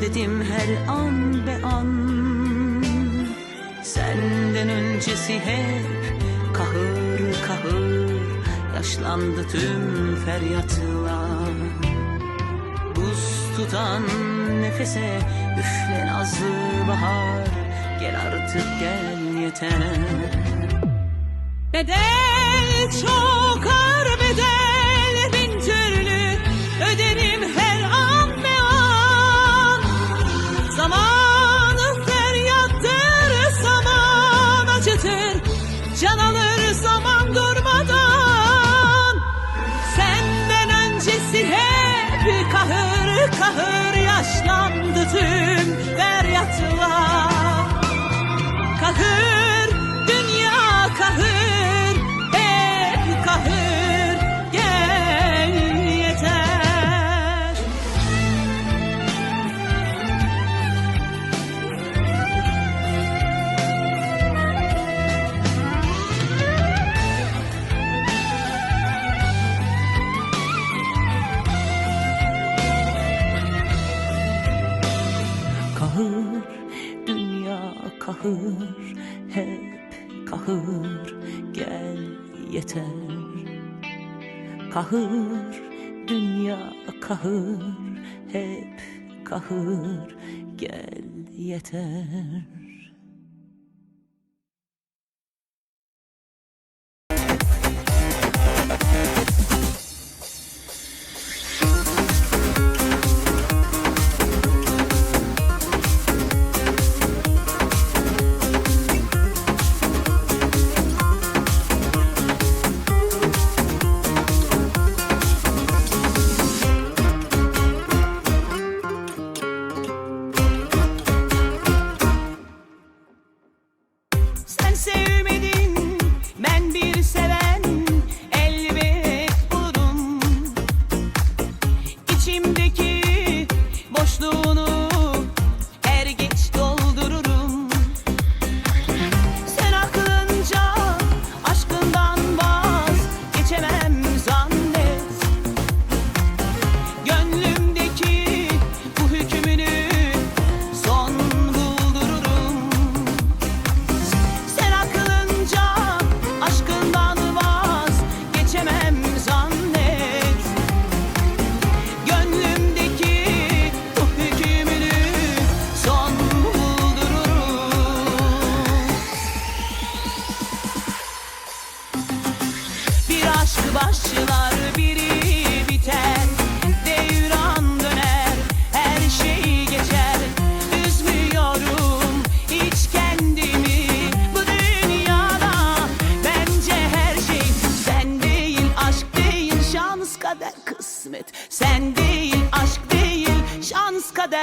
Sadetim her an be an. Senden öncesi hep kahır kahır Yaşlandı tüm feryatlar. Buz tutan nefese üfle nazlı bahar. Gel artık gel yeter. Bedel çok ağır bedel Can alır zaman durmadan. Senden öncesi hep kahır kahır yaşlandı tüm ben kahır Dünya kahır Hep kahır Gel yeter. Kahır Dünya kahır Hep kahır Gel yeter.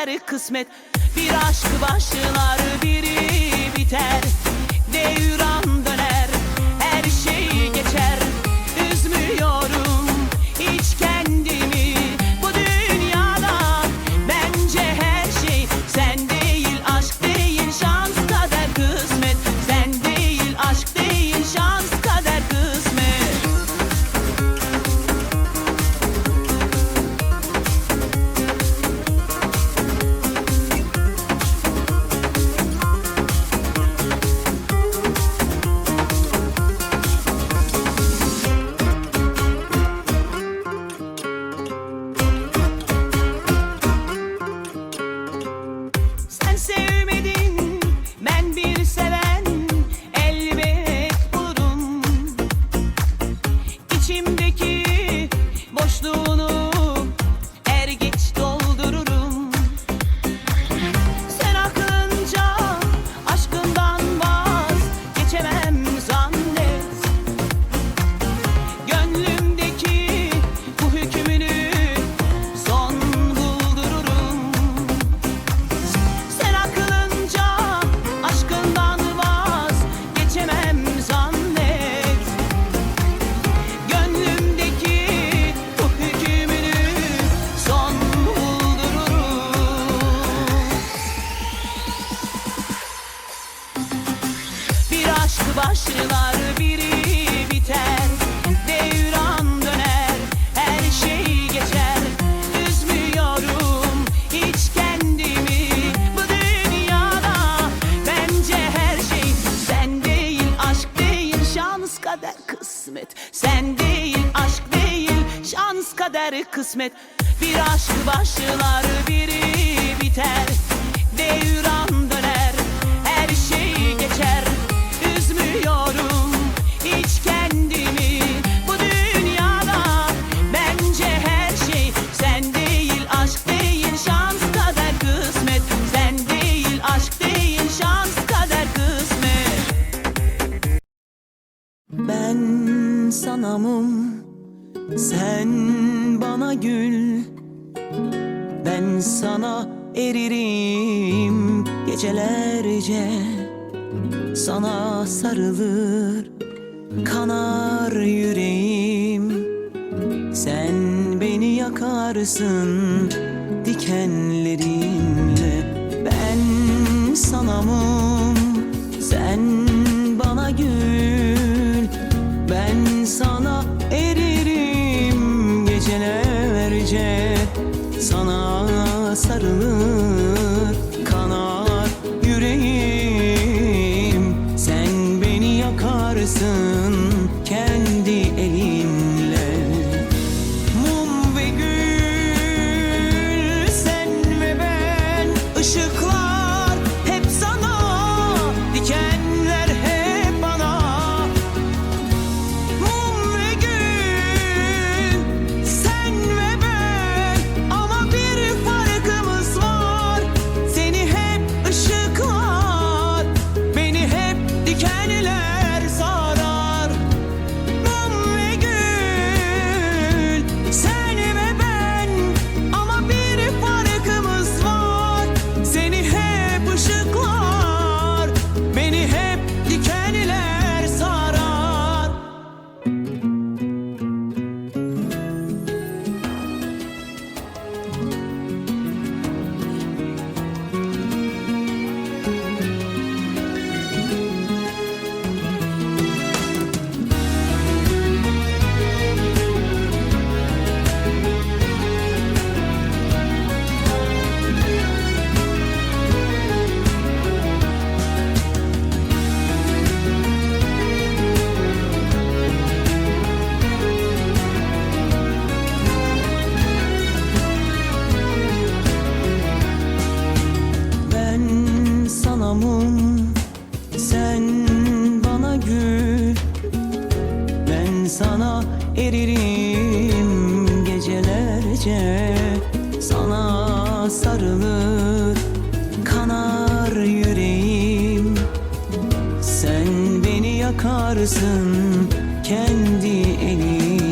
kadar kısmet. Bir aşk başlar biri biter. Devran kader kısmet. Bir aşk başlar biri biter. Devran döner her şey geçer. Üzmüyorum hiç kendimi Bu dünyada. Bence her şey Sen değil aşk değil şans kader kısmet. Sen değil aşk değil şans kader kısmet. Ben sana mum sen bana gül Ben sana eririm. Gecelerce Sana sarılır kanar yüreğim. Sen beni yakarsın dikenlerinle. Ben sana mum Sana yakarsın kendi elinle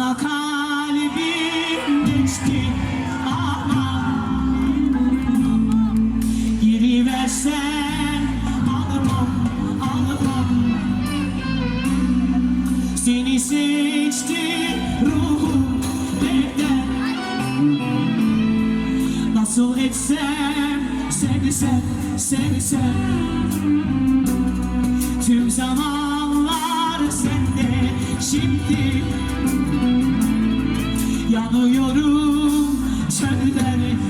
Kalbim geçti. Ama Geri versen alırım, alırım Seni seçti ruhum benden. Nasıl etsem, sevsem, sevsem. Tüm zamanlar sende şimdi Yanıyorum çölden